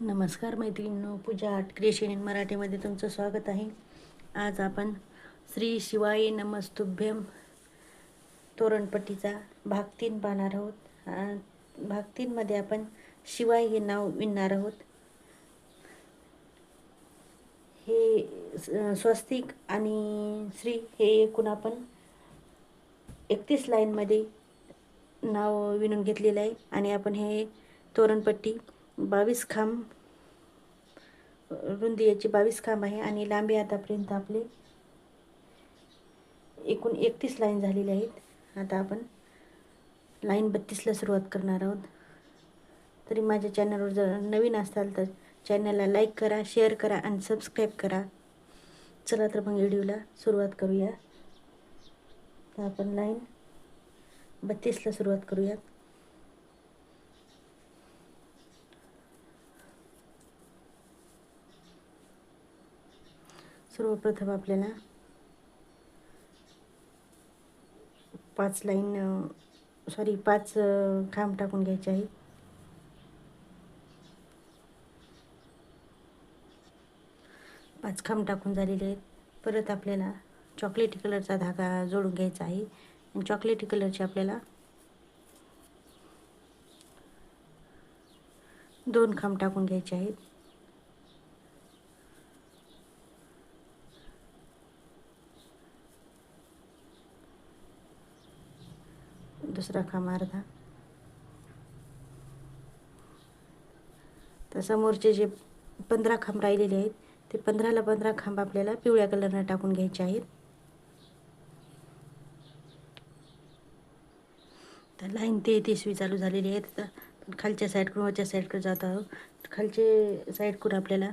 नमस्कार मैत्रिणींनो पूजा art creation in मराठीमध्ये तुमचं स्वागत आहे. आज आपण श्री शिवाय नमस्तुभ्यम तोरणपट्टीचा भाग तीन पाहणार आहोत. भाग तीनमध्ये आपण शिवाय हे नाव विणणार आहोत. हे स्वस्तिक आणि श्री हे एकूण आपण एकतीस लाईनमध्ये नाव विणून घेतलेलं आहे आणि आपण हे तोरणपट्टी बावीस खांब रुंदी याची बावीस खांब आहे आणि लांबी आतापर्यंत आपले एकूण एकतीस लाईन झालेले आहेत. आता आपण लाईन बत्तीसला सुरुवात करणार आहोत. तरी माझ्या चॅनलवर जर नवीन असाल तर चॅनलला लाईक करा शेअर करा आणि सबस्क्राईब करा. चला तर मग व्हिडिओला सुरुवात करूया. तर आपण लाईन बत्तीसला सुरुवात करूयात. सर्वप्रथम आपल्याला पाच लाईन सॉरी पाच खांब टाकून घ्यायचे आहे पाच खांब टाकून झालेले आहेत. परत आपल्याला चॉकलेटी कलरचा धागा जोडून घ्यायचा आहे. आणि चॉकलेटी कलरचे आपल्याला दोन खांब टाकून घ्यायचे आहेत. दुसरा खांब अर्धा तर समोरचे जे पंधरा खांब राहिलेले आहेत ते पंधराला पंधरा खांब आपल्याला पिवळ्या कलरनं टाकून घ्यायचे आहेत. तर लाईन ते तेहतीसवी चालू झालेली आहे. तर पण खालच्या साईडकडून वरच्या साईडकडे जात आहोत. तर खालचे साईडकडून आपल्याला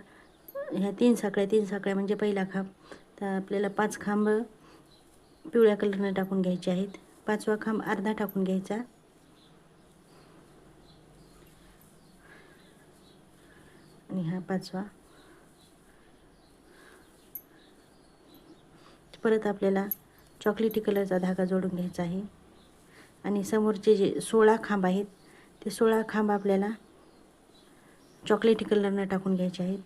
ह्या तीन साखळ्या तीन साखळ्या म्हणजे पहिला खांब. तर आपल्याला पाच खांब पिवळ्या कलरनं टाकून घ्यायचे आहेत. पाचवा खांब अर्धा टाकून घ्यायचा. आणि हा पाचवा. परत आपल्याला चॉकलेटी कलरचा धागा जोडून घ्यायचा आहे. आणि समोरचे जे सोळा खांब आहेत ते सोळा खांब आपल्याला चॉकलेटी कलरनं टाकून घ्यायचे आहेत.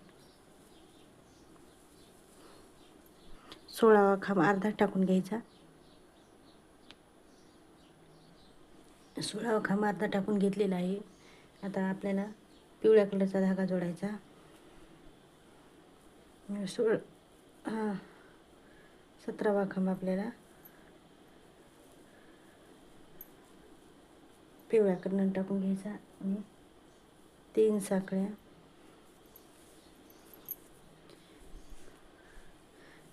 सोळावा खांब अर्धा टाकून घ्यायचा. सोळावा खांब अर्धा टाकून घेतलेला आहे. आता आपल्याला पिवळ्या कलरचा धागा जोडायचा. सोळ हां सतरावा खांब आपल्याला पिवळ्या कलर टाकून घ्यायचा आणि तीन साखळ्या.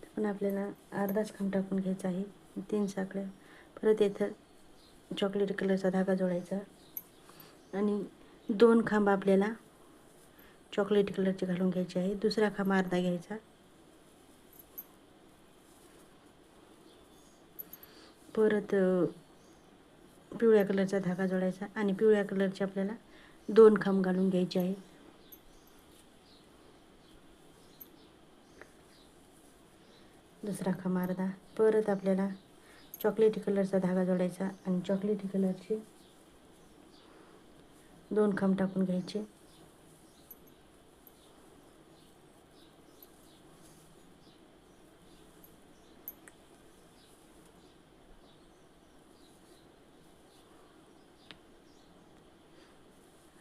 पण आपल्याला अर्धाच खांब टाकून घ्यायचा आहे. तीन साखळ्या. परत येथं चॉकलेट कलरचा धागा जोडायचा. आणि दोन खांब आपल्याला चॉकलेट कलरचे घालून घ्यायचे आहे. दुसरा खांब अर्धा घ्यायचा. परत पिवळ्या कलरचा धागा जोडायचा आणि पिवळ्या कलरचे आपल्याला दोन खांब घालून घ्यायचे आहे. दुसरा खांब अर्धा. परत आपल्याला चॉकलेटी कलरचा धागा जोडायचा आणि चॉकलेटी कलरचे दोन खांब टाकून घ्यायचे.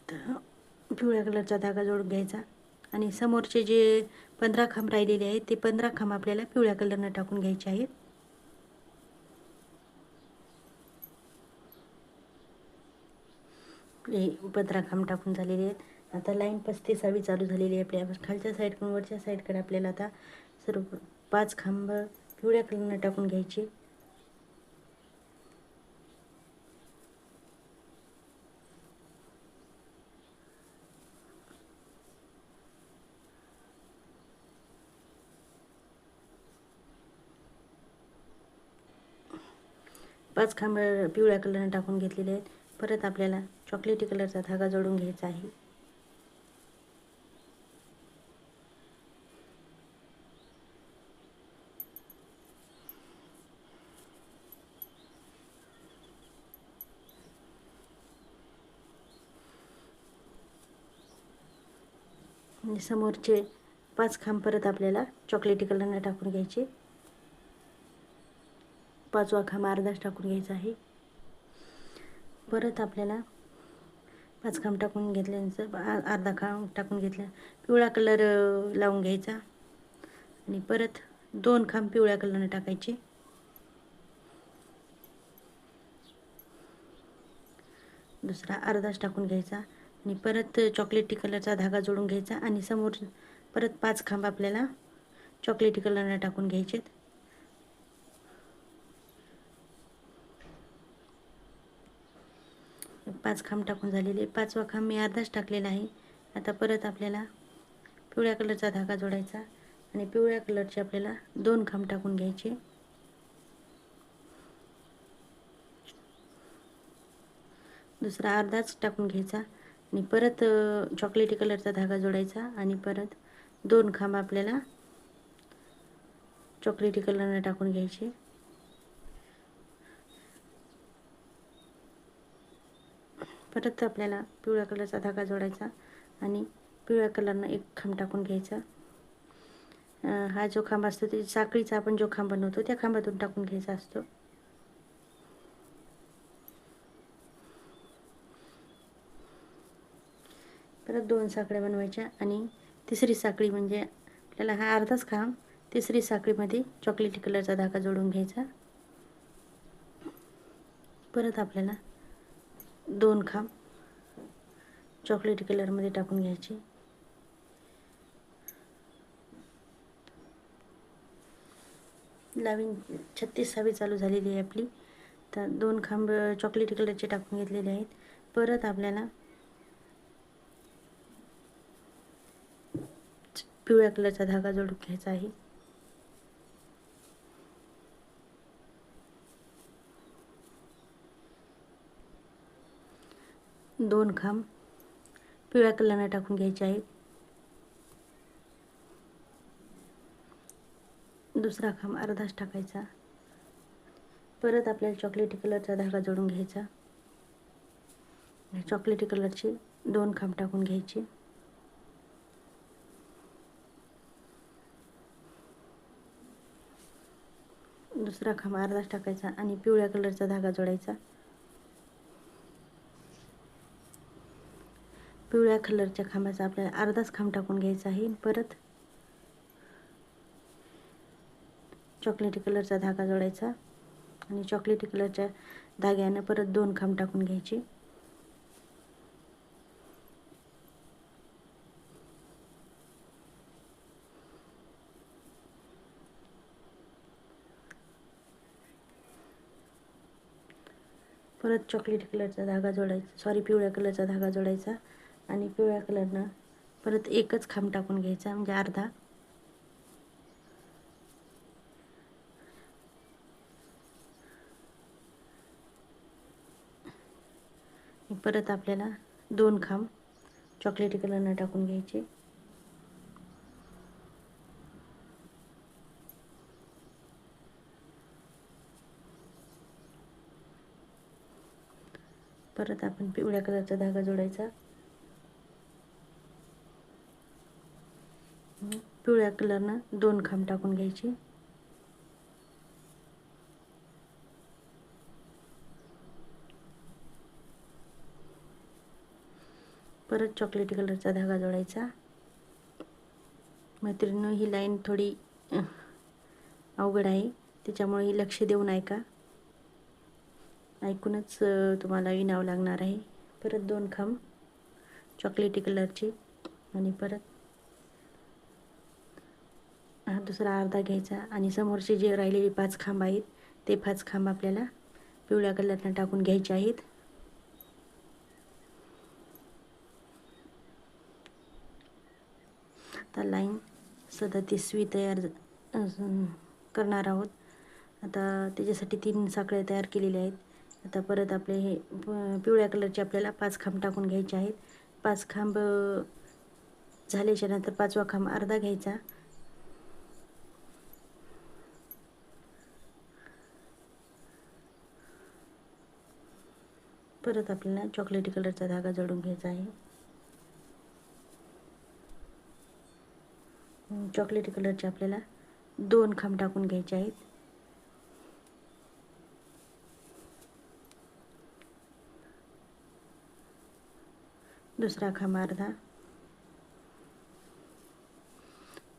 तर पिवळ्या कलरचा धागा जोडून घ्यायचा आणि समोरचे जे पंधरा खांब राहिलेले आहेत ते पंधरा खांब आपल्याला पिवळ्या कलरनं टाकून घ्यायचे आहेत. हे पंधरा खांब टाकून झालेले आहेत. आता लाईन पस्तीसावी चालू झालेली आहे आपल्या खालच्या साईडकडून वरच्या साईडकडे आपल्याला आता सर्व पाच खांब पिवळ्या कलरनं टाकून घ्यायचे. पाच खांब पिवळ्या कलरनं टाकून घेतलेले आहेत. परत आपल्याला चॉकलेटी कलरचा धागा जोडून घ्यायचा आहे. समोरचे पाच खांब परत आपल्याला चॉकलेटी कलरनं टाकून घ्यायचे. पाचवा खांब अर्धाच टाकून घ्यायचा आहे. परत आपल्याला पाच खांब टाकून घेतल्यानंतर आ- अर्धा खांब टाकून घेतला. पिवळा कलर लावून घ्यायचा. आणि परत दोन खांब पिवळ्या कलरनं टाकायचे. दुसरा अर्धाच टाकून घ्यायचा. आणि परत चॉकलेटी कलरचा धागा जोडून घ्यायचा. आणि समोर परत पाच खांब आपल्याला चॉकलेटी कलरनं टाकून घ्यायचेत. पाच खांब टाकून झालेले पाचवा खांब मी अर्धाच टाकलेला आहे. आता परत आपल्याला पिवळ्या कलरचा धागा जोडायचा आणि पिवळ्या कलरचे आपल्याला दोन खांब टाकून घ्यायचे. दुसरा अर्धाच टाकून घ्यायचा आणि परत चॉकलेटी कलरचा धागा जोडायचा आणि परत दोन खांब आपल्याला चॉकलेटी कलरनं टाकून घ्यायचे. परत आपल्याला पिवळ्या कलरचा धागा जोडायचा आणि पिवळ्या कलरनं एक खांब टाकून घ्यायचा. हा जो खांब असतो ते साखळीचा आपण जो खांब बनवतो त्या खांबातून टाकून घ्यायचा असतो. परत दोन साखळ्या बनवायच्या आणि तिसरी साखळी म्हणजे आपल्याला हा अर्धाच खांब तिसरी साखळीमध्ये चॉकलेटी कलरचा धागा जोडून घ्यायचा. परत आपल्याला दोन खांब. चॉकलेटी कलरमध्ये टाकून घ्यायचे. लावीन छत्तीसावी चालू झालेली आहे आपली. तर दोन खांब चॉकलेटी कलरचे टाकून घेतलेले आहेत. परत आपल्याला पिवळ्या कलरचा धागा जोडून घ्यायचा आहे. दोन खांब पिवळ्या कलरनं टाकून घ्यायचे आहेत दुसरा खांब अर्धाच टाकायचा. परत आपल्याला चॉकलेटी कलरचा धागा जोडून घ्यायचा. चॉकलेटी कलरचे दोन खांब टाकून घ्यायचे. दुसरा खांब अर्धाच टाकायचा आणि पिवळ्या कलरचा धागा जोडायचा. पिवळ्या कलरच्या खांबाचा आपल्याला अर्धाच खांब टाकून घ्यायचा आहे. परत चॉकलेटी कलरचा धागा जोडायचा आणि चॉकलेटी कलरच्या धाग्यानं परत दोन खांब टाकून घ्यायचे. परत चॉकलेटी कलरचा धागा जोडायचा सॉरी पिवळ्या कलरचा धागा जोडायचा. आणि पिवळ्या कलरनं परत एकच खांब टाकून घ्यायचा म्हणजे अर्धा. परत आपल्याला दोन खांब चॉकलेटी कलरनं टाकून घ्यायचे. परत आपण पिवळ्या कलरचा धागा जोडायचा. पिवळ्या कलरनं दोन खांब टाकून घ्यायचे. परत चॉकलेटी कलरचा धागा जोडायचा. मैत्रिणी ही लाईन थोडी अवघड आहे. त्याच्यामुळे ही लक्ष देऊन ऐका. ऐकूनच तुम्हाला विणावं लागणार आहे. परत दोन खांब चॉकलेटी कलरचे आणि परत दुसरा अर्धा घ्यायचा आणि समोरचे जे राहिलेले पाच खांब आहेत ते पाच खांब आपल्याला पिवळ्या कलरनं टाकून घ्यायचे आहेत. आता लाईन सदतीसवी तयार करणार आहोत. आता त्याच्यासाठी तीन साखळ्या तयार केलेल्या आहेत. आता परत आपले हे प- पिवळ्या कलरचे आपल्याला पाच खांब टाकून घ्यायचे आहेत. पाच खांब झाल्याच्यानंतर पाचवा खांब अर्धा घ्यायचा. परत आपल्याला चॉकलेटी कलरचा धागा जोडून घ्यायचा आहे. चॉकलेटी कलरचे आपल्याला दोन खांब टाकून घ्यायचे आहेत. दुसरा खांब अर्धा.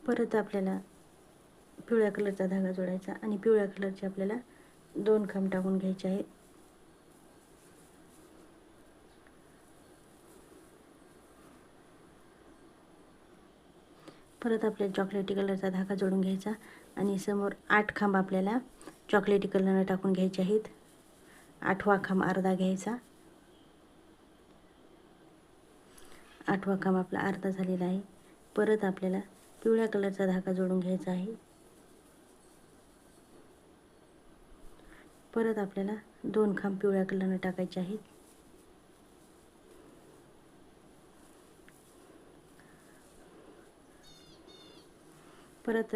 परत आपल्याला पिवळ्या कलरचा धागा जोडायचा आणि पिवळ्या कलरचे आपल्याला दोन खांब टाकून घ्यायचे आहेत. परत आपल्याला चॉकलेटी कलरचा धागा जोडून घ्यायचा आणि समोर आठ खांब आपल्याला चॉकलेटी कलरनं टाकून घ्यायचे आहेत. आठवा खांब अर्धा घ्यायचा. आठवा खांब आपला अर्धा झालेला आहे. परत आपल्याला पिवळ्या कलरचा धागा जोडून घ्यायचा आहे. परत आपल्याला दोन खांब पिवळ्या कलरनं टाकायचे आहेत. परत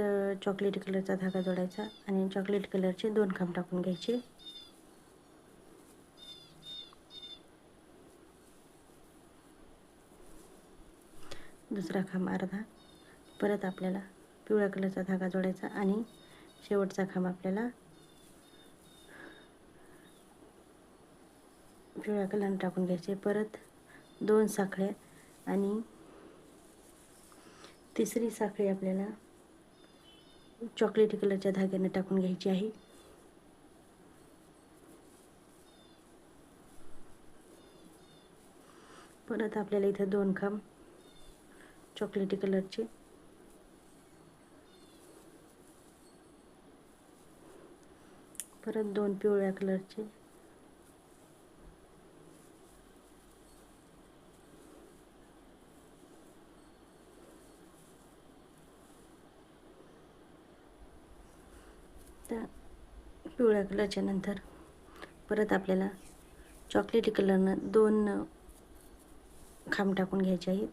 चॉकलेट कलरचा धागा जोडायचा आणि चॉकलेट कलरचे दोन खांब टाकून घ्यायचे. दुसरा खांब अर्धा. परत आपल्याला पिवळ्या कलरचा धागा जोडायचा आणि शेवटचा खांब आपल्याला पिवळ्या कलरनं टाकून घ्यायचे. परत दोन साखळ्या आणि तिसरी साखळी आपल्याला चॉकलेटी कलरच्या धाग्याने टाकून घ्यायची आहे. परत आपल्याला इथं दोन खांब चॉकलेटी कलरचे परत दोन पिवळ्या कलरचे त्या पिवळ्या कलरच्या नंतर परत आपल्याला चॉकलेटी कलरनं दोन खांब टाकून घ्यायचे आहेत.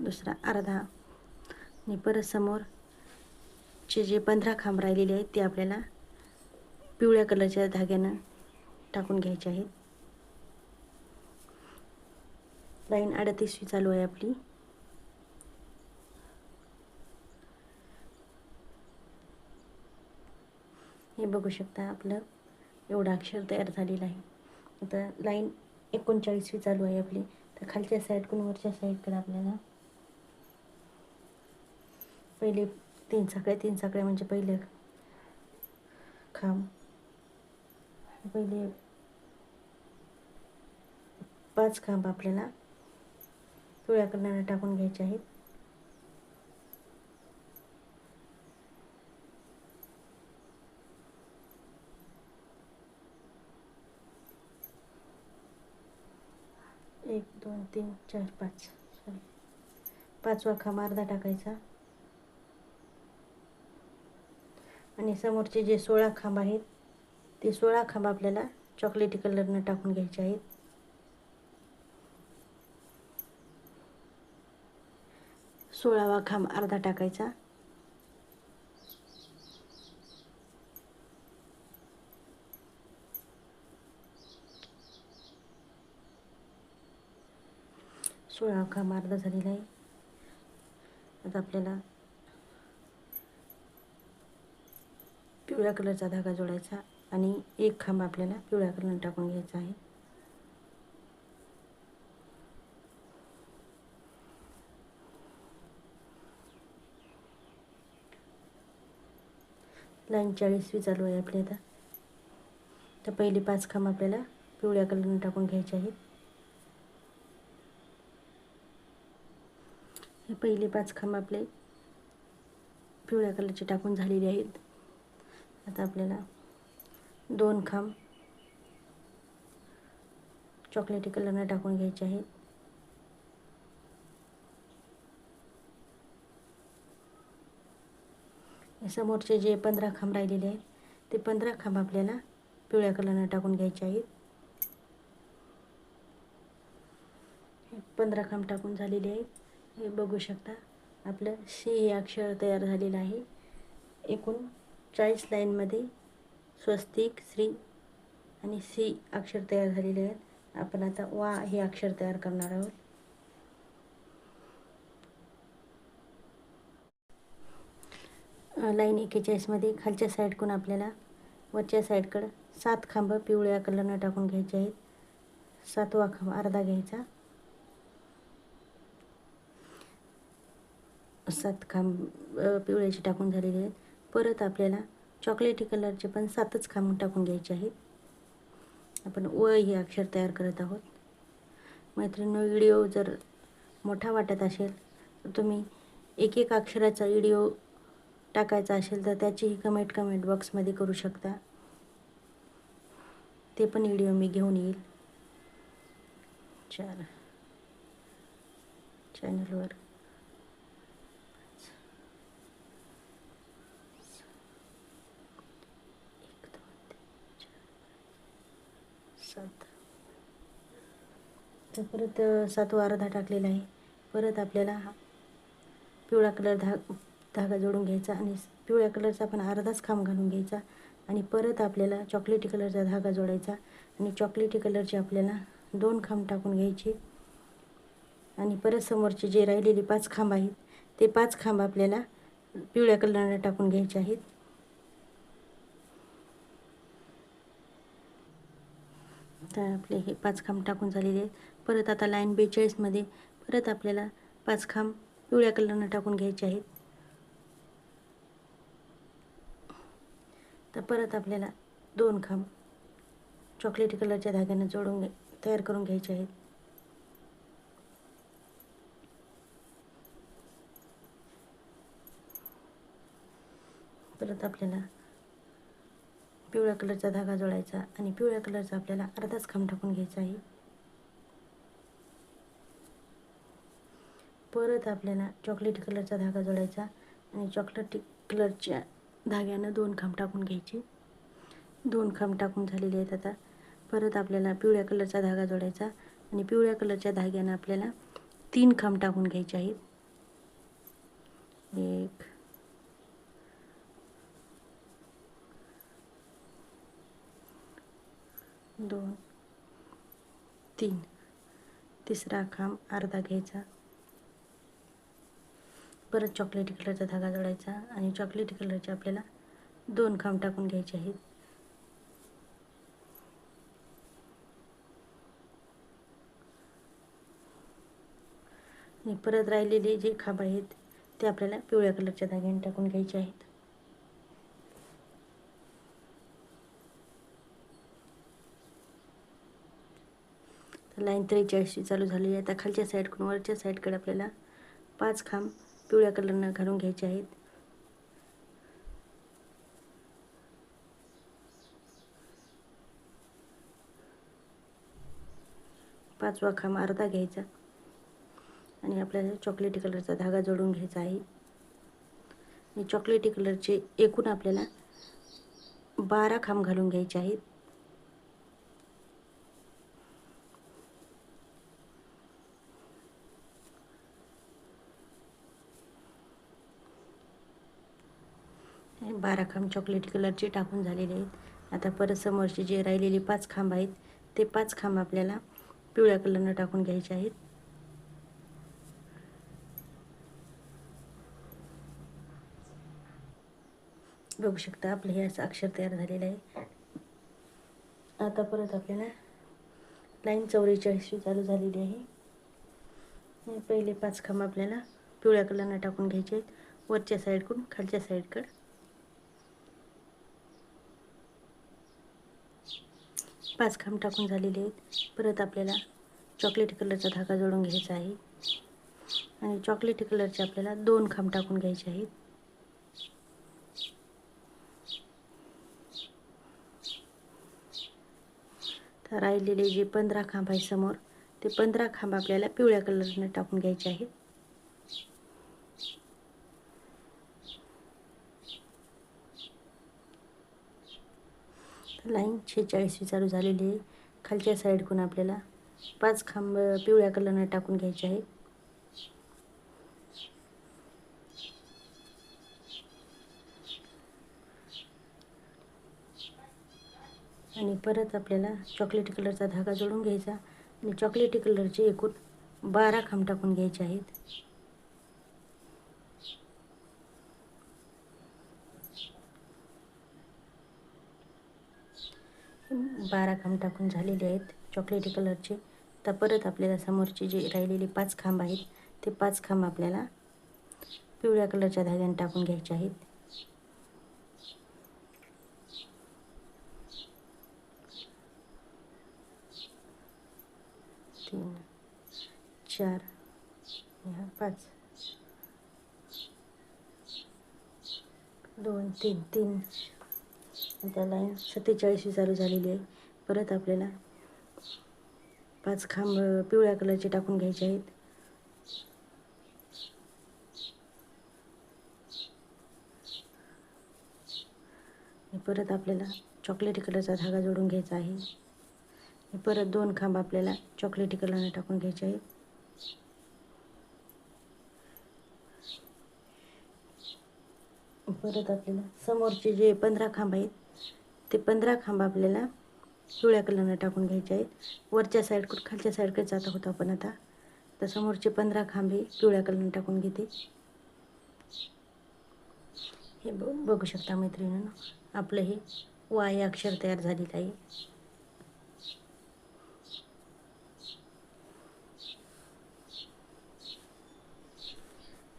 दुसरा अर्धा आणि परत समोरचे जे पंधरा खांब राहिलेले आहेत ते आपल्याला पिवळ्या कलरच्या धाग्यानं टाकून घ्यायचे आहेत. लाईन अडतीसवी चालू आहे आपली. हे बघू शकता आपलं. एवढं अक्षर तयार झालेला आहे. आता लाईन एकोणचाळीसवी चालू आहे आपली. तर खालच्या साईडकडून वरच्या साईडकडे आपल्याला? पहिले तीन साखळ्या तीन साखळ्या म्हणजे पहिले खांब. पहिले पाच खांब आपल्याला पिवळ्या कलरनं टाकून घ्यायचे आहेत. एक दोन तीन चार पाच. सॉरी. पाचवा खांब अर्धा टाकायचा. आणि समोरचे जे सोळा खांब आहेत ते सोळा खांब आपल्याला चॉकलेटी कलरनं टाकून घ्यायचे आहेत. सोळावा खांब अर्धा टाकायचा. सोळा खांब अर्धा झालेला आहे. आता आपल्याला पिवळ्या कलरचा धागा जोडायचा आणि एक खांब आपल्याला पिवळ्या कलर टाकून घ्यायचा आहे. लाईन चाळीसवी चालू आहे आपली आता. तर पहिली पाच खांब आपल्याला पिवळ्या कलरने टाकून घ्यायचे आहेत. हे पहिले पाच खांब आपले पिवळ्या कलरचे टाकून झालेले आहेत. आता आपल्याला दोन खांब चॉकलेटी कलरनं टाकून घ्यायचे आहेत. समोरचे जे पंधरा खांब राहिलेले आहेत ते पंधरा खांब आपल्याला पिवळ्या कलरनं टाकून घ्यायचे आहेत. हे पंधरा खांब टाकून झालेले आहेत. हे बघू शकता आपलं सी हे अक्षर तयार झालेलं आहे. एकूण चाळीस लाईनमध्ये स्वस्तिक श्री आणि सी अक्षर तयार झालेले आहेत. आपण आता वा हे अक्षर तयार करणार आहोत. लाईन एकेचाळीसमध्ये खालच्या साईडकडून आपल्याला वरच्या साईडकडं सात खांब पिवळ्या कलरनं टाकून घ्यायचे आहेत. सातवा खांब अर्धा घ्यायचा. सात खांब पिवळ्याचे टाकून झालेले आहेत. परत आपल्याला चॉकलेटी कलरचे पण सातच खांब टाकून घ्यायचे आहेत. आपण व हे अक्षर तयार करत आहोत. मैत्रिणी व्हिडिओ जर मोठा वाटत असेल तर तुम्ही एक एक अक्षराचा व्हिडिओ टाकायचा असेल तर त्याचीही कमेंट कमेंट बॉक्समध्ये करू शकता. ते पण व्हिडिओ मी घेऊन येईल. चार चॅनलवर एक सात तर परत अ, सातवा अर्धा टाकलेला आहे. परत आपल्याला हा पिवळा कलर धा धागा जोडून घ्यायचा आणि पिवळ्या कलरचा पण अर्धाच खांब घालून घ्यायचा. आणि परत आपल्याला चॉकलेटी कलरचा धागा जोडायचा. आणि चॉकलेटी कलरचे आपल्याला दोन खांब टाकून घ्यायचे. आणि परत समोरचे जे राहिलेले पाच खांब आहेत ते पाच खांब आपल्याला पिवळ्या कलरने टाकून घ्यायचे आहेत. तर आपले हे पाच खांब टाकून झालेले आहेत. परत आता लाईन बेचाळीसमध्ये परत आपल्याला पाच खांब पिवळ्या कलरनं टाकून घ्यायचे आहेत. तर परत आपल्याला दोन खांब चॉकलेटी कलरच्या धाग्यानं जोडून तयार करून घ्यायचे आहेत. परत आपल्याला पिवळ्या कलरचा धागा जोडायचा आणि पिवळ्या कलरचा आपल्याला अर्धाच खांब टाकून घ्यायचा आहे. परत आपल्याला चॉकलेटी कलरचा धागा जोडायचा आणि चॉकलेटी कलरच्या धाग्यानं दोन खांब टाकून घ्यायचे. दोन खांब टाकून झालेले आहेत आता. परत आपल्याला पिवळ्या कलरचा धागा जोडायचा आणि पिवळ्या कलरच्या धाग्यानं आपल्याला तीन खांब टाकून घ्यायचे आहेत. एक दोन तीन. तिसरा खांब अर्धा घ्यायचा. परत चॉकलेटी कलरचा धागा जोडायचा आणि चॉकलेटी कलरचे आपल्याला दोन खांब टाकून घ्यायचे आहेत. आणि परत राहिलेले जे खांब आहेत ते आपल्याला पिवळ्या कलरच्या धाग्याने टाकून घ्यायचे आहेत. लाईन त्रेचाळीसची चालू झालेली आहे. आता खालच्या साईडकडून वरच्या साईडकडे आपल्याला पाच खांब पिवळ्या कलरनं घालून घ्यायचे आहेत. पाचवा खांब अर्धा घ्यायचा. आणि आपल्याला चॉकलेटी कलरचा धागा जोडून घ्यायचा आहे. आणि चॉकलेटी कलरचे एकूण आपल्याला बारा खांब घालून घ्यायचे आहेत हे बारा खांब चॉकलेटी कलरचे टाकून झालेले आहेत. आता परत समोरचे जे राहिलेले पाच खांब आहेत ते पाच खांब आपल्याला पिवळ्या कलरनं टाकून घ्यायचे आहेत. बघू शकता आपलं हे असं अक्षर तयार झालेलं आहे. आता परत आपल्याला लाईन चौवेचाळीसची चालू झालेली आहे. पहिले पाच खांब आपल्याला पिवळ्या कलरनं टाकून घ्यायचे आहेत. वरच्या साईडकडून खालच्या साईडकडं पाच खांब टाकून झालेले आहेत. परत आपल्याला चॉकलेटी कलरचा धागा जोडून घ्यायचा आहे. आणि चॉकलेटी कलरचे आपल्याला दोन खांब टाकून घ्यायचे आहेत. तर राहिलेले जे पंधरा खांब आहे समोर ते पंधरा खांब आपल्याला पिवळ्या कलरनं टाकून घ्यायचे आहेत. लाईन शेहेचाळीसवी चालू झालेली आहे. खालच्या साईडकडून आपल्याला पाच खांब पिवळ्या कलरनं टाकून घ्यायचे आहे. आणि परत आपल्याला चॉकलेटी कलरचा धागा जोडून घ्यायचा आणि चॉकलेटी कलरचे एकूण बारा खांब टाकून घ्यायचे आहेत. बारा खांब टाकून झालेले आहेत. चॉकलेटी कलरचे तर परत आपल्याला समोरचे जे राहिलेले पाच खांब आहेत ते पाच खांब आपल्याला पिवळ्या कलरच्या धाग्याने टाकून घ्यायचे आहेत. तीन चार ह्या पाच. दोन तीन तीन. आता लाईन सत्तेचाळीसवी चालू झालेली आहे. परत आपल्याला पाच खांब पिवळ्या कलरचे टाकून घ्यायचे आहेत. परत आपल्याला चॉकलेटी कलरचा धागा जोडून घ्यायचा आहे. परत दोन खांब आपल्याला चॉकलेटी कलरने टाकून घ्यायचे आहेत. परत आपल्याला समोरचे जे पंधरा खांब आहेत ते पंधरा खांब आपल्याला पिवळ्या कलरनं टाकून घ्यायचे आहेत. वरच्या साईडकडून खालच्या साईडकडे जात आहोत आपण आता. तर समोरचे पंधरा खांब हे पिवळ्या कलरनं टाकून घेते. हे ब बघू शकता मैत्रिणीनं आपलं हे वाय अक्षर तयार झालेलं आहे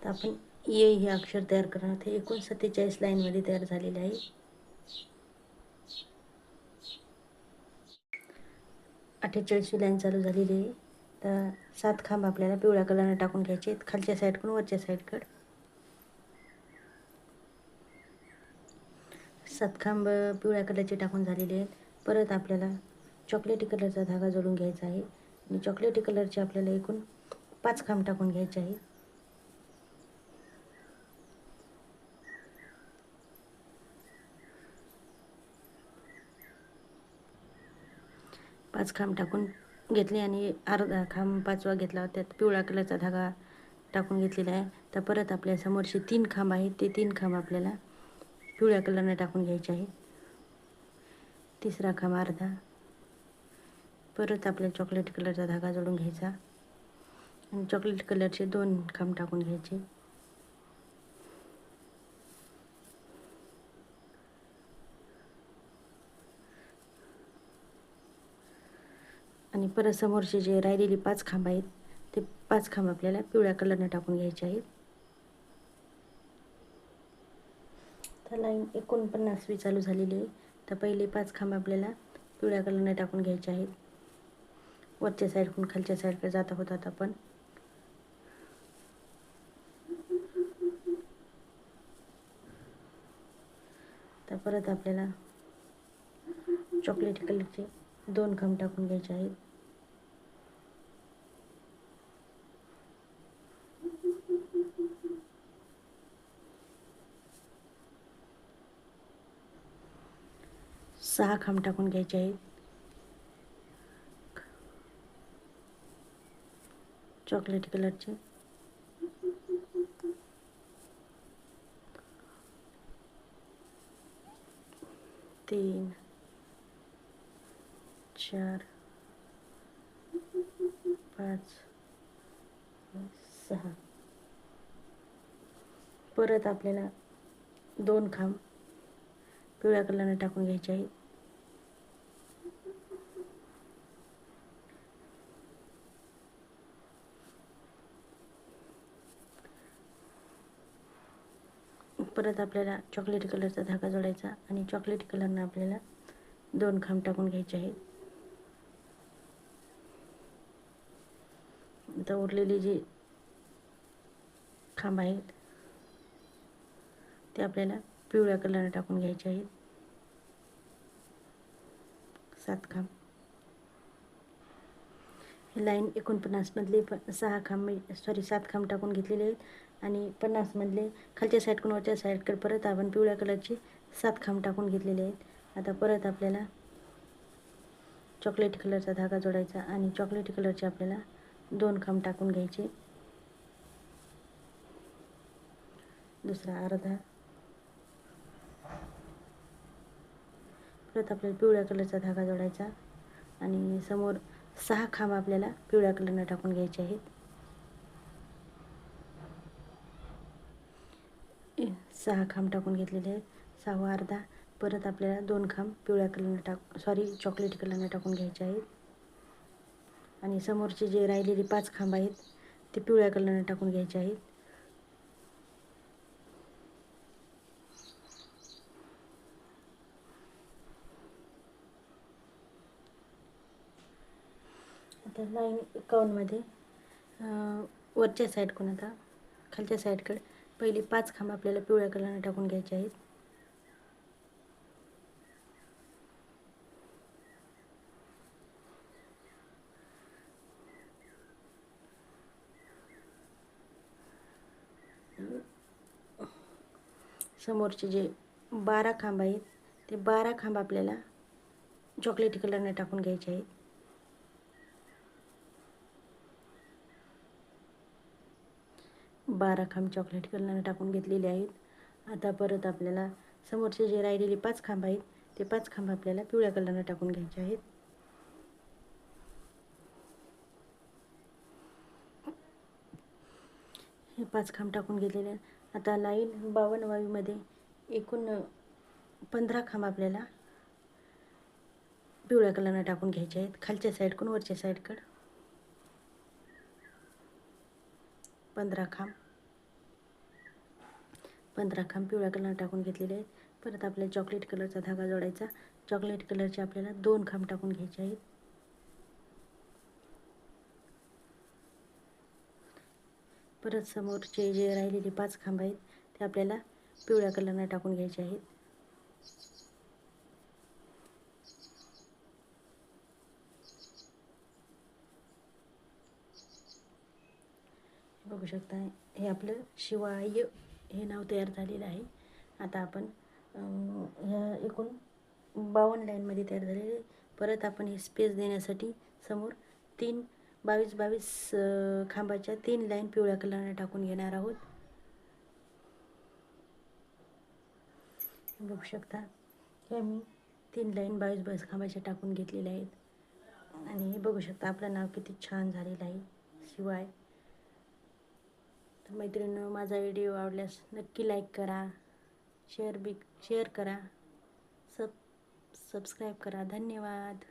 तर आपण ये हे अक्षर तयार करणार ते एकूण सत्तेचाळीस लाईनमध्ये तयार झालेले आहे. अठ्ठेचाळीस लाईन चालू झालेली आहे. तर सात खांब आपल्याला पिवळ्या कलरने टाकून घ्यायचे आहेत. खालच्या साईडकडून वरच्या साईडकडं. सात खांब पिवळ्या कलरचे टाकून झालेले आहेत. परत आपल्याला चॉकलेटी कलरचा धागा जोडून घ्यायचा आहे. आणि चॉकलेटी कलरचे आपल्याला एकूण पाच खांब टाकून घ्यायचे आहेत. पाच खांब टाकून घेतले आणि अर्धा खांब पाचवा घेतला. त्यात पिवळा कलरचा धागा टाकून घेतलेला आहे. तर परत आपल्या समोरचे तीन खांब आहेत. ते तीन खांब आपल्याला पिवळ्या कलरने टाकून घ्यायचे आहे. तिसरा खांब अर्धा. परत आपल्याला चॉकलेट कलरचा धागा जोडून घ्यायचा. आणि चॉकलेट कलरचे दोन खांब टाकून घ्यायचे. आणि परत समोरचे जे राहिलेले पाच खांब आहेत ते पाच खांब आपल्याला पिवळ्या कलरनं टाकून घ्यायचे आहेत. तर लाईन एकोणपन्नासवी चालू झालेली आहे. तर पहिले पाच खांब आपल्याला पिवळ्या कलरनं टाकून घ्यायचे आहेत. वरच्या साईडकडून खालच्या साईडकडे जात होतात आपण. तर परत आपल्याला चॉकलेट कलरचे दोन खांब टाकून घ्यायचे आहेत. सहा खांब टाकून घ्यायचे आहेत. चॉकलेट कलरचे. तीन चार पाच सहा. परत आपल्याला दोन खांब पिवळ्या कलरने टाकून घ्यायचे आहेत परत आपल्याला चॉकलेटी कलरचा धागा जोडायचा आणि चॉकलेटी कलरनं आपल्याला दोन खांब टाकून घ्यायचे आहेत. आता उरलेले जे खांब आहेत ते आपल्याला पिवळ्या कलरने टाकून घ्यायचे आहेत. सात खांब. हे लाईन एकोणपन्नासमधले प सहा खांब सॉरी सात खांब टाकून घेतलेले आहेत. आणि पन्नासमधले खालच्या साईडकडून वरच्या साईडकडे परत आपण पिवळ्या कलरचे सात खांब टाकून घेतलेले आहेत. आता परत आपल्याला चॉकलेटी कलरचा धागा जोडायचा आणि चॉकलेटी कलरचे आपल्याला दोन खांब टाकून घ्यायचे. दुसरा अर्धा. परत आपल्याला पिवळ्या कलरचा धागा जोडायचा आणि समोर सहा खांब आपल्याला पिवळ्या कलरनं टाकून घ्यायचे आहेत. सहा खांब टाकून घेतलेले आहेत. सहावा अर्धा परत आपल्याला दोन खांब पिवळ्या कलरनं टाक सॉरी चॉकलेटी कलरनं टाकून घ्यायचे आहेत. आणि समोरचे जे राहिलेले पाच खांब आहेत ते पिवळ्या कलरनं टाकून घ्यायचे आहेत. आता लाईन काउनमध्ये वरच्या साईडकडून आता खालच्या साईडकडे पहिले पाच खांब आपल्याला पिवळ्या कलरने टाकून घ्यायचे आहेत. समोरचे जे बारा खांब आहेत ते बारा खांब आपल्याला चॉकलेटी कलरने टाकून घ्यायचे आहेत. बारा खांब चॉकलेट कलरनं टाकून घेतलेले आहेत. आता परत आपल्याला समोरचे जे राहिलेले पाच खांब आहेत ते पाच खांब आपल्याला पिवळ्या कलरनं टाकून घ्यायचे आहेत. हे पाच खांब टाकून घेतलेले आहेत. आता लाईन बावन्न वावीमध्ये एकूण पंधरा खांब आपल्याला पिवळ्या कलरनं टाकून घ्यायचे आहेत. खालच्या साईडकडून वरच्या साईडकडं पंधरा खांब. पंधरा खांब पिवळ्या कलर टाकून घेतलेले आहेत. परत आपल्याला चॉकलेट कलरचा धागा जोडायचा. चॉकलेट कलरचे आपल्याला दोन खांब टाकून घ्यायचे आहेत. परत समोरचे जे राहिलेले पाच खांब आहेत ते आपल्याला पिवळ्या कलरनं टाकून घ्यायचे आहेत. बघू शकता हे आपलं शिवाय हे नाव तयार झालेलं आहे. आता आपण ह्या एकूण बावन्न लाईनमध्ये तयार झालेले. परत आपण हे स्पेस देण्यासाठी समोर तीन बावीस बावीस खांबाच्या तीन लाईन पिवळ्या कलरने टाकून घेणार आहोत. बघू शकता हे मी तीन लाईन बावीस बावीस खांबाच्या टाकून घेतलेल्या आहेत. आणि हे बघू शकता आपलं नाव किती छान झालेलं आहे. शिवाय तर मैत्रिणी माझा व्हिडिओ आवडल्यास नक्की लाईक करा शेअर बी शेअर करा सब सबस्क्राईब करा. धन्यवाद.